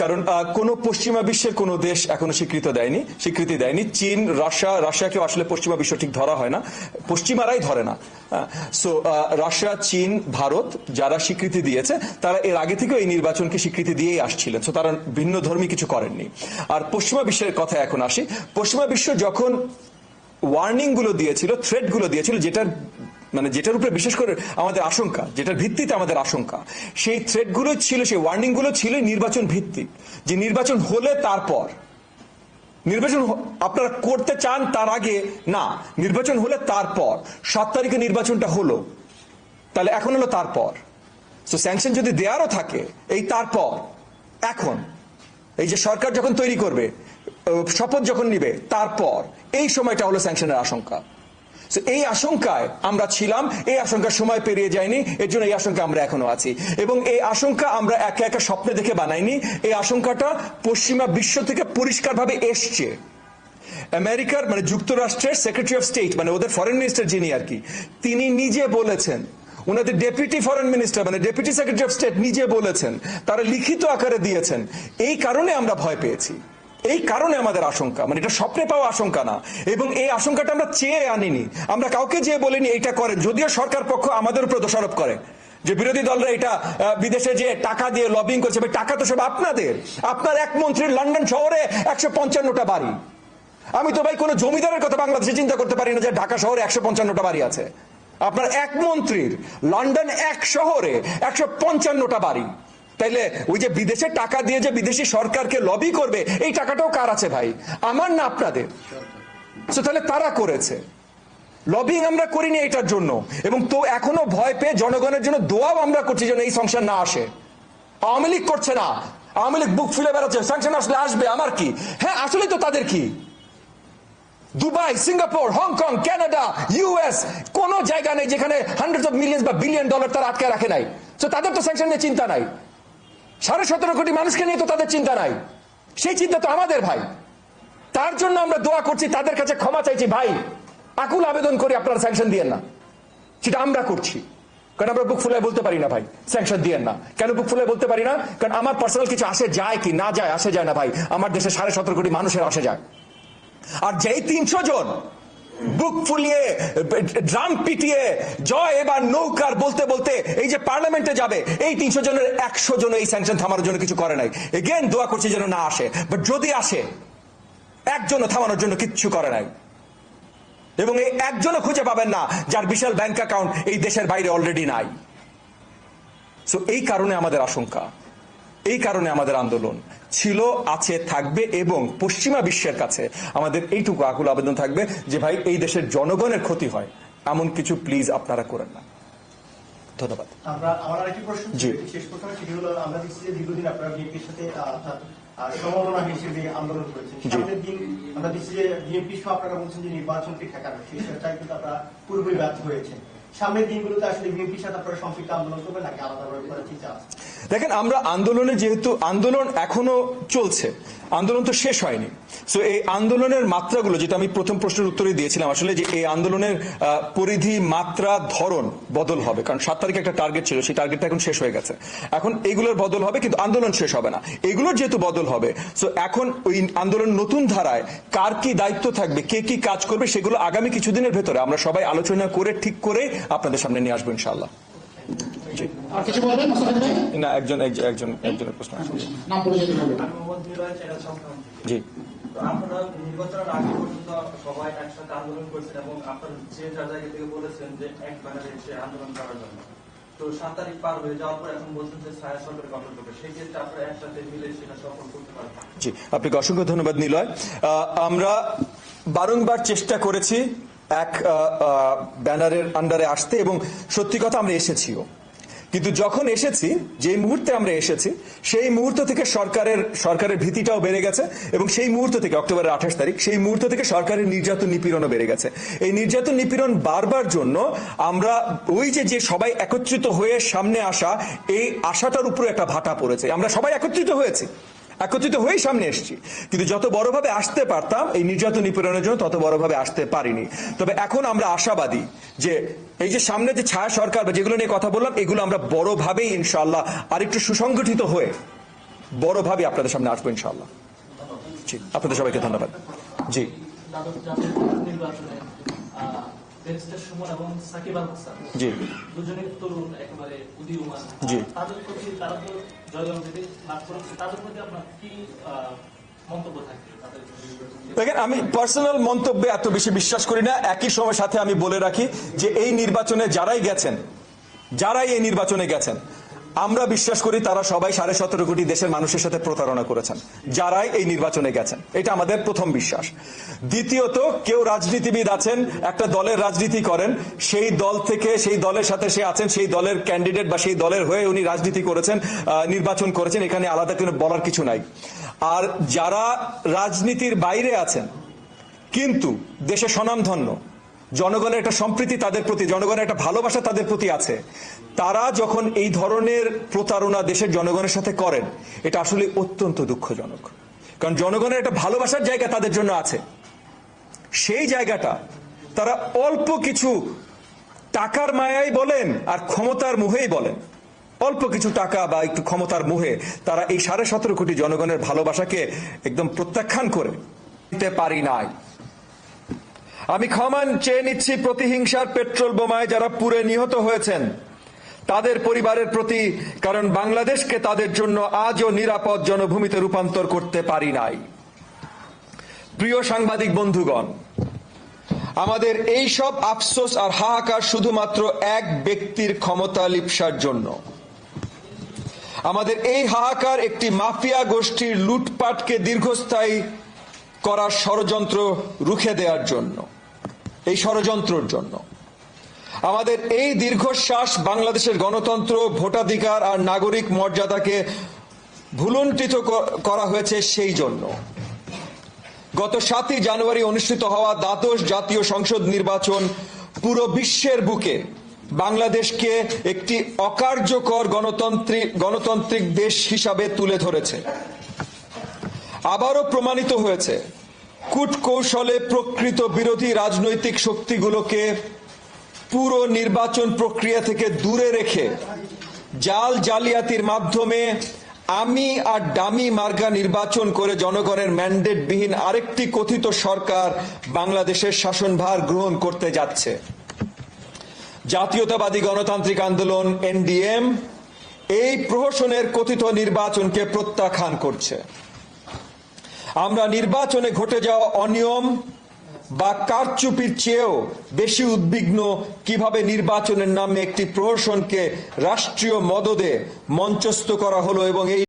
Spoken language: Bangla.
কারণ কোনো পশ্চিমা বিশ্বের কোনো দেশ এখনও স্বীকৃত দেয়নি। স্বীকৃতি দেয়নি। চীন, রাশিয়া, রাশিয়াকেও আসলে পশ্চিমা বিশ্ব ঠিক ধরা হয় না। পশ্চিমারাই ধরে না। সো রাশিয়া, চীন, ভারত যারা স্বীকৃতি দিয়েছে, তারা এর আগে থেকেও এই নির্বাচনকে স্বীকৃতি দিয়েই আসছিলেন। সো তারা ভিন্ন ধর্মী কিছু করেননি। আর পশ্চিমা বিশ্বের কথা এখন আসি। পশ্চিমা বিশ্ব যখন ওয়ার্নিংগুলো দিয়েছিল থ্রেটগুলো দিয়েছিল, যেটার মানে যেটার উপরে বিশেষ করে আমাদের আশঙ্কা, যেটার ভিত্তিতে আমাদের আশঙ্কা, সেই থ্রেটগুলো ছিল, সেই ওয়ার্নিংগুলো ছিল নির্বাচন ভিত্তিক। যে নির্বাচন হলে তারপর। নির্বাচন আপনারা করতে চান তার আগে, না, নির্বাচন হলে তারপর। সাত তারিখে নির্বাচনটা হলো, তাহলে এখন হলো তারপর। তো স্যাংশন যদি দেয়ারও থাকে, এই তারপর, এখন। এই যে সরকার যখন তৈরি করবে শপথ যখন নিবে, তারপর। এই সময়টা হলো স্যাংশনের আশঙ্কা। এই আশঙ্কায় আমরা ছিলাম, এই আশঙ্কার সময় পেরিয়ে যায়নি, এর জন্য এই আশঙ্কা আমরা এখনও আছি। এবং এই আশঙ্কা আমরা একে একে স্বপ্নে দেখে বানাইনি, এই আশঙ্কাটা পশ্চিমা বিশ্ব থেকে পরিষ্কারভাবে এসছে। আমেরিকার মানে যুক্তরাষ্ট্রের সেক্রেটারি অফ স্টেট মানে ওদের ফরেন মিনিস্টার যিনি আর কি, তিনি নিজে বলেছেন, ওনাদের ডেপুটি ফরেন মিনিস্টার মানে ডেপুটি সেক্রেটারি অফ স্টেট নিজে বলেছেন, তারা লিখিত আকারে দিয়েছেন, এই কারণে আমরা ভয় পেয়েছি। এই কারণে আমাদের আশঙ্কা মানে এটা স্বপ্নে পাওয়া আশঙ্কা না। এবং এই আশঙ্কাটা আমরা চেয়ে আনিনি। আমরা কাউকে যেয়ে বলিনি এটা করেন, যদিও সরকার পক্ষ আমাদের উপর দোষারোপ করে যে বিরোধী দলরা এটা বিদেশে যে টাকা দিয়ে লবিং করছে টাকা তো সব আপনাদের। আপনার এক মন্ত্রীর লন্ডন শহরে একশো পঞ্চান্নটা বাড়ি। আমি তো ভাই কোনো জমিদারের কথা বাংলাদেশে চিন্তা করতে পারি না যে ঢাকা শহরে একশো পঞ্চান্নটা বাড়ি আছে। আপনার এক মন্ত্রীর লন্ডন এক শহরে একশো পঞ্চান্নটা বাড়ি। তাইলে ওই যে বিদেশে টাকা দিয়ে যে বিদেশি সরকারকে লবি করবে, এই টাকাটাও কার আছে ভাই? আমার না আপনাদের? তাহলে তারা করেছে। লবিং আমরা করিনি এটার জন্য। এবং তো এখনও ভয় পেয়ে জনগণের জন্য দোয়াও আমরা করছি যেন এই সংসার না আসে। আওয়ামী লীগ করছে না। আওয়ামী লীগ বুক ফুলে বেড়াচ্ছে। স্যাংশন আসলে আসবে, আমার কি? হ্যাঁ আসলে তো তাদের কি? Dubai, Singapore, Hong Kong, Canada US কোন জায়গা নেই যেখানে হান্ড্রেড অফ মিলিয়ন বা বিলিয়ন ডলার তারা আটকে রাখে নাই। তো তাদের তো স্যাংশন নিয়ে চিন্তা নাই। সাড়ে সতেরো কোটি মানুষকে নিয়ে তো তাদের চিন্তা নাই। সেই চিন্তা তো আমাদের ভাই। তার জন্য আমরা দোয়া করছি, তাদের কাছে ক্ষমা চাইছি, ভাই, আকুল আবেদন করি, আপনারা স্যাংশন দিয়েন না। সেটা আমরা করছি। কারণ আমরা বুক ফুলে বলতে পারি না, ভাই, স্যাংশন দিয়েন না। কেন বুক ফুলে বলতে পারি না? কারণ আমার পার্সোনাল কিছু আসে যায় কি না যায়, আসে যায় না, ভাই। আমার দেশে সাড়ে সতেরো কোটি মানুষের আসে যায়। আর যেই তিনশো জন বুক ফুলিয়ে, ড্রাম পিটিয়ে, জয় এবার নৌকার বলতে বলতে এই যে পার্লামেন্টে যাবে, এই তিনশো জনের একশো জন এই স্যাংশন থামানোর জন্য কিছু করে নাই। এগেন দোয়া করছি যেন না আসে। বাট যদি আসে, একজনও থামানোর জন্য কিচ্ছু করে নাই। এবং এই একজনও খুঁজে পাবেন না, যার বিশাল ব্যাংক অ্যাকাউন্ট এই দেশের বাইরে অলরেডি নাই। সো এই কারণে আমাদের আশঙ্কা, এই কারণে আমাদের আন্দোলন। ছিল আছে থাকবে এবং পশ্চিমা বিশ্বের কাছে আমাদের এইটুকু আকুল আবেদন থাকবে যে ভাই এই দেশের জনগণের ক্ষতি হয়। এমন কিছু প্লিজ আপনারা করেন না। ধন্যবাদ। আমরা আমার আরেকটি প্রশ্ন জি। শেষ প্রশ্ন সেটি হলো আমরা দেখছি যে দীর্ঘদিন আপনারা বিএনপির সাথে আহ, অর্থাৎ আহ, সমমনা হিসেবে আন্দোলন করেছেন। সামনের দিন আমরা দেখছি যে বিএনপি সহ আপনারা বলছেন যে নির্বাচনকে ঠেকানো সেই চেষ্টায় কিন্তু আপনারা পুরোপুরি ব্যর্থ হয়েছেন। দেখেন আমরা আন্দোলনে যেহেতু আন্দোলন এখনও চলছে আন্দোলন তো শেষ হয়নি। সো এই আন্দোলনের মাত্রাগুলো যেটা আমি প্রথম প্রশ্নের উত্তরে দিয়েছিলাম আসলে যে এই আন্দোলনের আহ, পরিধি মাত্রা ধরন বদল হবে। কারণ সাত তারিখে একটা টার্গেট ছিল সেই টার্গেটটা এখন শেষ হয়ে গেছে। এখন এইগুলোর বদল হবে কিন্তু আন্দোলন শেষ হবে না। এগুলোর যেহেতু বদল হবে সো এখন ওই আন্দোলন নতুন ধারায় কার কি দায়িত্ব থাকবে কে কি কাজ করবে সেগুলো আগামী কিছুদিনের ভেতরে আমরা সবাই আলোচনা করে ঠিক করে আপনাদের সামনে নিয়ে আসব ইনশাআল্লাহ। আর কিছু বলবেন মোস্তাফিজ ভাই? না একজন একজন একজন একজনের প্রশ্ন জি। নির্বাচনের আগে পর্যন্ত সবাই একসাথে আন্দোলন এবং আপনারা যে বলেছেন যে এক ব্যানারে আন্দোলন তো পার হয়ে এখন একসাথে মিলে সেটা করতে অসংখ্য ধন্যবাদ নিলয়। আমরা বারংবার চেষ্টা করেছি এক ব্যানারের আন্ডারে আসতে এবং সত্যি কথা আমরা এসেছিও। কিন্তু যখন এসেছি, যেই মুহূর্তে আমরা এসেছি, সেই মুহূর্ত থেকে সরকারের সরকারের ভীতিটাও বেড়ে গেছে এবং সেই মুহূর্ত থেকে, অক্টোবরের আঠাশ তারিখ, সেই মুহূর্ত থেকে সরকারের নির্যাতন নিপীড়নও বেড়ে গেছে। এই নির্যাতন নিপীড়ন বারবার জন্য আমরা ওই যে যে সবাই একত্রিত হয়ে সামনে আসা, এই আশাটার উপরে একটা ভাটা পড়েছে। আমরা সবাই একত্রিত হয়েছি। একত্রিত হয়েই সামনে এসেছি। কিন্তু যত বড়ভাবে আসতে পারতাম, এই নির্যাতন নিপীড়নের জন্য তত বড়ভাবে আসতে পারিনি। তবে এখন আমরা আশাবাদী যে এই যে সামনে যে ছায়া সরকার বা যেগুলো নিয়ে কথা বললাম, এগুলো আমরা বড়ভাবেই ইনশাআল্লাহ আরেকটু সুসংগঠিত হয়ে বড়ভাবে আপনাদের সামনে আসব ইনশাআল্লাহ। জি, আপনাদের সবাইকে ধন্যবাদ। জি। দ্বাদশ জাতীয় নির্বাচনে আহ, ব্যারিস্টার সুমন এবং সাকিব আল হাসান জি। দুজনের তরুণ একেবারে উদীয়মান। জি। তাদের প্রতি তারা তো জয়গঞ্জে লাভ করেছে তাদের প্রতি আপনার কি মন্তব্য থাকবে দেখেন আমি পার্সোনাল মন্তব্যে এত বেশি বিশ্বাস করি না। একই সময় সাথে আমি বলে রাখি যে এই নির্বাচনে যারাই গেছেন যারাই এই নির্বাচনে গেছেন আমরা বিশ্বাস করি তারা সবাই সাড়ে সতেরো কোটি দেশের মানুষের সাথে প্রতারণা করেছেন, যারাই এই নির্বাচনে গেছেন। এটা আমাদের প্রথম বিশ্বাস। দ্বিতীয়ত, কেউ রাজনীতিবিদ আছেন, একটা দলের রাজনীতি করেন, সেই দল থেকে, সেই দলের সাথে সে আছেন, সেই দলের ক্যান্ডিডেট বা সেই দলের হয়ে উনি রাজনীতি করেছেন নির্বাচন করেছেন, এখানে আলাদা করে বলার কিছু নাই। আর যারা রাজনীতির বাইরে আছেন, কিন্তু দেশে স্বনামধন্য জনগণের একটা সম্প্রীতি তাদের প্রতি, জনগণের একটা ভালোবাসা তাদের প্রতি আছে। তারা যখন এই ধরনের প্রতারণা দেশের জনগণের সাথে করেন, এটা আসলে অত্যন্ত দুঃখজনক। কারণ জনগণের একটা ভালোবাসার জায়গা তাদের জন্য আছে। সেই জায়গাটা তারা অল্প কিছু টাকার মায়াই বলেন আর ক্ষমতার মুহেই বলেন। অল্প কিছু টাকা বা একটু ক্ষমতার মুহে তারা এই সাড়ে সতেরো কোটি জনগণের ভালোবাসাকে একদম প্রত্যাখ্যান করে। দিতে পারি নাই। আমি ক্ষমান চেয়ে নিচ্ছি প্রতিহিংসার পেট্রোল বোমায় যারা পুরে নিহত হয়েছেন। তাদের পরিবারের প্রতি, কারণ বাংলাদেশকে তাদের জন্য আজও নিরাপদ জনভূমিতে রূপান্তর করতে পারি নাই। প্রিয় সাংবাদিক বন্ধুগণ, আমাদের এই সব আফসোস আর হাহাকার শুধুমাত্র এক ব্যক্তির ক্ষমতা লিপসার জন্য। আমাদের এই হাহাকার একটি মাফিয়া গোষ্ঠীর লুটপাটকে দীর্ঘস্থায়ী করার ষড়যন্ত্র রুখে দেওয়ার জন্য। এই ষড়যন্ত্রর জন্য। আমাদের এই দীর্ঘশ্বাস বাংলাদেশের গণতন্ত্র, ভোটাধিকার আর নাগরিক মর্যাদাকে ভুলুণ্ঠিত ক- করা হয়েছে সেই জন্য। গত সাতই জানুয়ারি অনুষ্ঠিত হওয়া দ্বাদশ জাতীয় সংসদ নির্বাচন পুরো বিশ্বের বুকে বাংলাদেশকে একটি অকার্যকর গণতান্ত্রিক গণতান্ত্রিক দেশ হিসাবে তুলে ধরেছে। আবারও প্রমাণিত হয়েছে কূটকৌশলে প্রকৃত বিরোধী রাজনৈতিক শক্তিগুলোকে পুরো নির্বাচন প্রক্রিয়া থেকে দূরে রেখে জাল জালিয়াতির মাধ্যমে আমি আর ডামি মার্গা নির্বাচন করে জনগণের ম্যান্ডেটবিহীন আরেকটি কথিত সরকার বাংলাদেশের শাসনভার গ্রহণ করতে যাচ্ছে। জাতীয়তাবাদী গণতান্ত্রিক আন্দোলন, এনডিএম, এই প্রহসনের কথিত নির্বাচনকে প্রত্যাখ্যান করছে। আমরা নির্বাচনে ঘটে যাওয়া অনিয়ম বা কারচুপির চেয়েও বেশি উদ্বিগ্ন কীভাবে নির্বাচনের নামে একটি প্রহসনকে রাষ্ট্রীয় মদদে মঞ্চস্থ করা হলো এবং এই